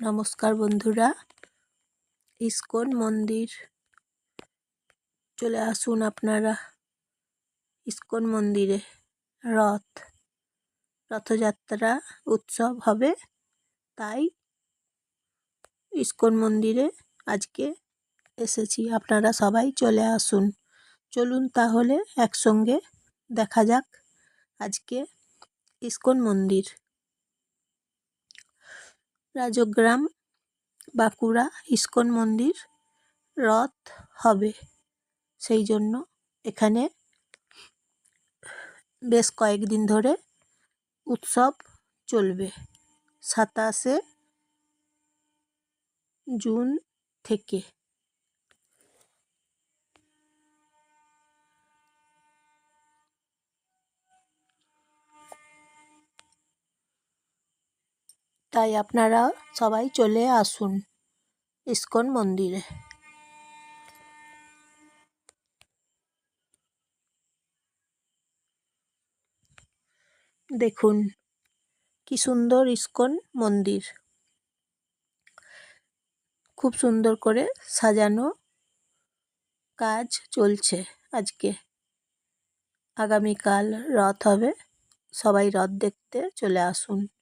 নমস্কার বন্ধুরা। ইস্কন মন্দির চলে আসুন আপনারা। ইস্কন মন্দিরে রথ, রথযাত্রা উৎসব হবে। তাই ইস্কন মন্দিরে আজকে এসেছি। আপনারা সবাই চলে আসুন। চলুন তাহলে একসঙ্গে দেখা যাক আজকে ইস্কন মন্দির রাজগ্রাম, বাঁকুড়া, ইস্কন মন্দির, রথ হবে। সেই জন্য এখানে বেশ কয়েকদিন ধরে উৎসব চলবে। সাতাশে জুন থেকে তাই আপনারা সবাই চলে আসুন ইস্কন মন্দিরে। দেখুন, কি সুন্দর ইস্কন মন্দির। খুব সুন্দর করে সাজানো কাজ চলছে আজকে। আগামীকাল রথ হবে, সবাই রথ দেখতে চলে আসুন।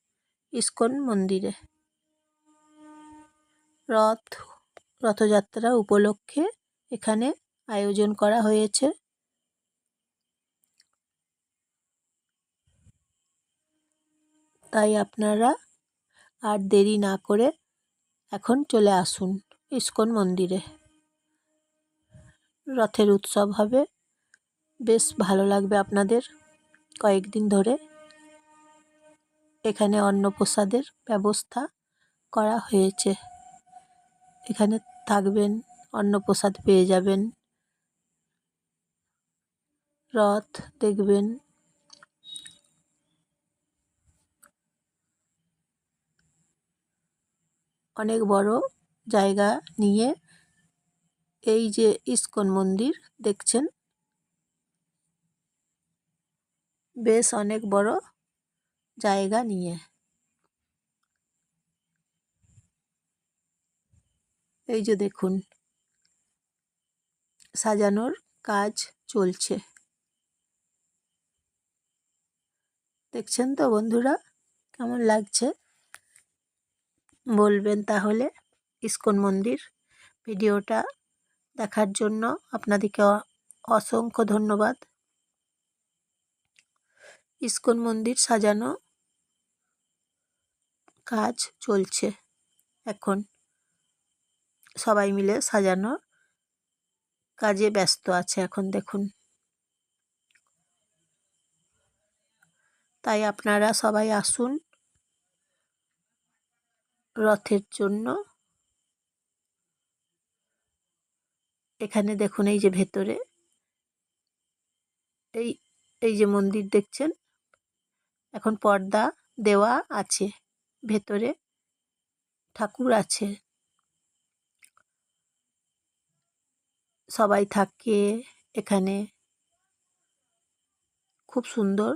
ইস্কন মন্দিরে। রথ, রথযাত্রা উপলক্ষে এখানে আয়োজন করা হয়েছে। তাই আপনারা আর দেরি না করে এখন চলে আসুন ইস্কন মন্দিরে। রথের উৎসব হবে। বেশ ভালো লাগবে আপনাদের। কয়েকদিন ধরে এখানে অন্নপ্রসাদের ব্যবস্থা করা হয়েছে। এখানে থাকবেন, অন্নপ্রসাদ পেয়ে যাবেন। রথ দেখবেন। অনেক বড় জায়গা নিয়ে এই যে ইস্কন মন্দির দেখছেন? বেশ অনেক বড় জায়গা নিয়ে। এই যে দেখুন, সাজানোর কাজ চলছে। দেখছেন তো বন্ধুরা, কেমন লাগছে? বলবেন তাহলে ইস্কন মন্দির ভিডিওটা দেখার জন্য আপনাদেরকে অসংখ্য ধন্যবাদ। ইস্কন মন্দির সাজানো কাজ চলছে এখন। সবাই মিলে সাজানো কাজে ব্যস্ত আছে এখন, দেখুন। তাই আপনারা সবাই আসুন রথের জন্য। এখানে দেখুন এই যে ভেতরে, এই এই যে মন্দির দেখছেন? এখন পর্দা দেওয়া আছে। ভেতরে ঠাকুর আছে। সবাই থাকে এখানে। খুব সুন্দর,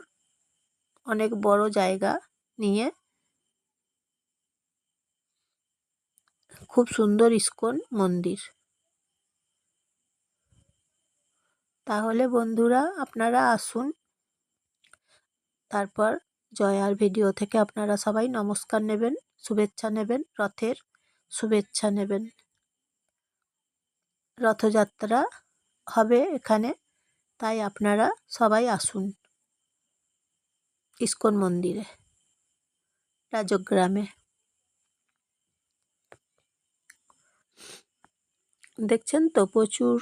অনেক বড় জায়গা নিয়ে। খুব সুন্দর ইস্কন মন্দির। তাহলে বন্ধুরা, আপনারা আসুন। তারপর জয়ার ভিডিও থেকে আপনারা সবাই নমস্কার নেবেন, শুভেচ্ছা নেবেন, রথের শুভেচ্ছা নেবেন। রথযাত্রা হবে এখানে, তাই আপনারা সবাই আসুন ইস্কন মন্দিরে, রাজগ্রামে। দেখছেন তো প্রচুর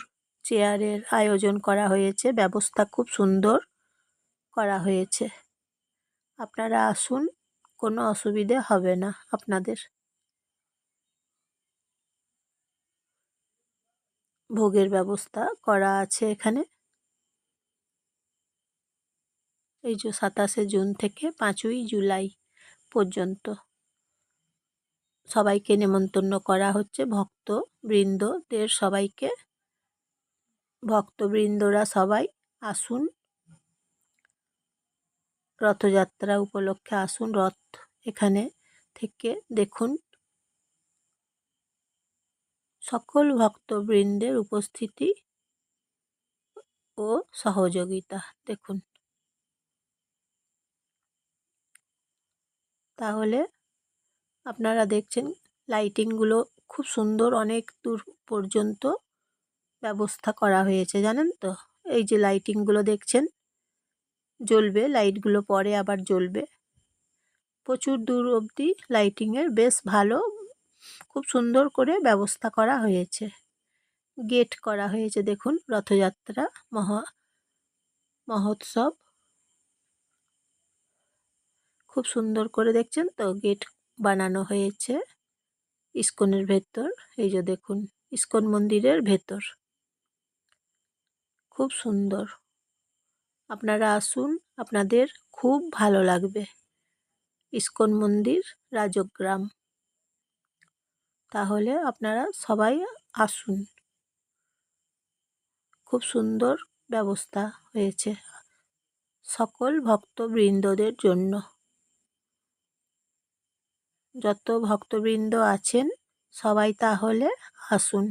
চেয়ারের আয়োজন করা হয়েছে, ব্যবস্থা খুব সুন্দর করা হয়েছে। আপনারা আসুন, কোনো অসুবিধে হবে না আপনাদের। ভোগের ব্যবস্থা করা আছে এখানে। এই যে সাতাশে জুন থেকে পাঁচই জুলাই পর্যন্ত। সবাইকে নেমন্তন্ন করা হচ্ছে। ভক্ত বৃন্দদের সবাইকে। ভক্তবৃন্দরা সবাই আসুন। রথযাত্রা উপলক্ষে আসুন রথ এখানে থেকে দেখুন। সকল ভক্তবৃন্দের উপস্থিতি ও সহযোগিতা দেখুন। তাহলে আপনারা দেখছেন লাইটিংগুলো খুব সুন্দর, অনেক দূর পর্যন্ত ব্যবস্থা করা হয়েছে, জানেন তো? এই যে লাইটিংগুলো দেখছেন জ্বলবে, লাইটগুলো পরে আবার জ্বলবে। প্রচুর দূর অবধি লাইটিংয়ের বেশ ভালো, খুব সুন্দর করে ব্যবস্থা করা হয়েছে। গেট করা হয়েছে, দেখুন, রথযাত্রা, মহা, মহোৎসব। খুব সুন্দর করে দেখছেন তো, গেট বানানো হয়েছে ইস্কনের ভেতর, এই যে দেখুন, ইস্কন মন্দিরের ভেতর। খুব সুন্দর। আপনারা আসুন, আপনাদের খুব ভালো লাগবে। ইস্কন মন্দির, রাজগ্রাম। তাহলে আপনারা সবাই আসুন। খুব সুন্দর ব্যবস্থা হয়েছে সকল ভক্তবৃন্দদের জন্য। যত ভক্তবৃন্দ আছেন, সবাই তাহলে আসুন।